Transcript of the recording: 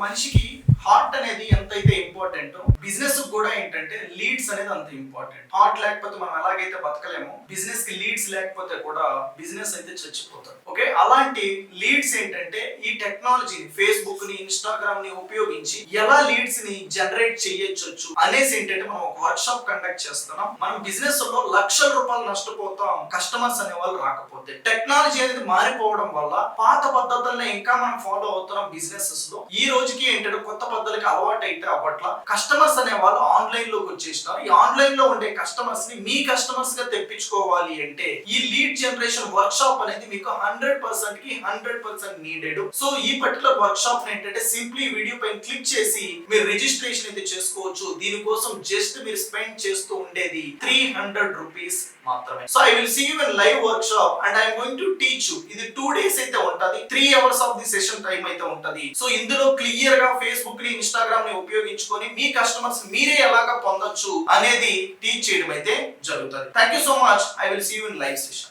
మనిషికి హార్ట్ అనేది ఎంతైతే ఇంపార్టెంటో బిజినెస్ కూడా ఏంటంటే లీడ్స్ అనేది అంత ఇంపార్టెంట్ హార్ట్ లేకపోతే మనం ఎలాగైతే బతకలేము బిజినెస్కి లీడ్స్ లేకపోతే కూడా బిజినెస్ అయితే చచ్చిపోతారు. ఓకే అలాంటి లీడ్స్ ఏంటంటే ఈ టెక్నాలజీ ఫేస్బుక్ని ఇన్స్టాగ్రామ్ని ఉపయోగించి ఎలా లీడ్స్ని జనరేట్ చేయొచ్చు అనేసి ఏంటంటే మనం ఒక వర్క్ షాప్ కండక్ట్ చేస్తున్నాం. మనం బిజినెస్లో లక్షల రూపాయలు నష్టపోతాం కస్టమర్స్ అనే వాళ్ళు రాకపోతే. టెక్నాలజీ అనేది మారిపోవడం వల్ల పాత పద్ధతుల్ని ఇంకా మనం ఫాలో అవుతున్నాం బిజినెసెస్లో. ఈ రోజుకి ఏంటంటే కొత్త పద్ధతులకి అలవాటు అయితే అవ్వట్ల కస్టమర్స్ అనే వాళ్ళు ఆన్లైన్లోకి వచ్చేసినారు. ఈ ఆన్లైన్లో ఉండే కస్టమర్స్ని మీ కస్టమర్స్గా తెప్పించుకోవాలి అంటే ఈ లీడ్ జనరేషన్ వర్క్ షాప్ అనేది మీకు హండ్రెడ్ పర్సెంట్కి హండ్రెడ్ పర్సెంట్ నీడెడ్ సో ఈ పర్టికులర్ వర్క్ షాప్ ఏంటంటే సింప్లీ వీడియో పైన క్లిక్ చేసి మీరు రిజిస్ట్రేషన్ అయితే చేసుకోవచ్చు. దీనికోసం జస్ట్ మీరు స్పెండ్ చేస్తూ ఉండేది త్రీ హండ్రెడ్ రూపీస్ మాత్రమే. So I will see you in live workshop and I'm going to teach you ఇది టూ డేస్ అయితే ఉంటది. Three hours of the session time అయితే ఉంటది. సో ఇందులో క్లియర్గా ఫేస్బుక్ని ఇన్స్టాగ్రామ్ని ఉపయోగించుకొని మీ కస్టమర్స్ మీరే ఎలాగా పొందొచ్చు అనేది టీచ్ చేయడం అయితే జరుగుతుంది. Thank you so much I will see you in live session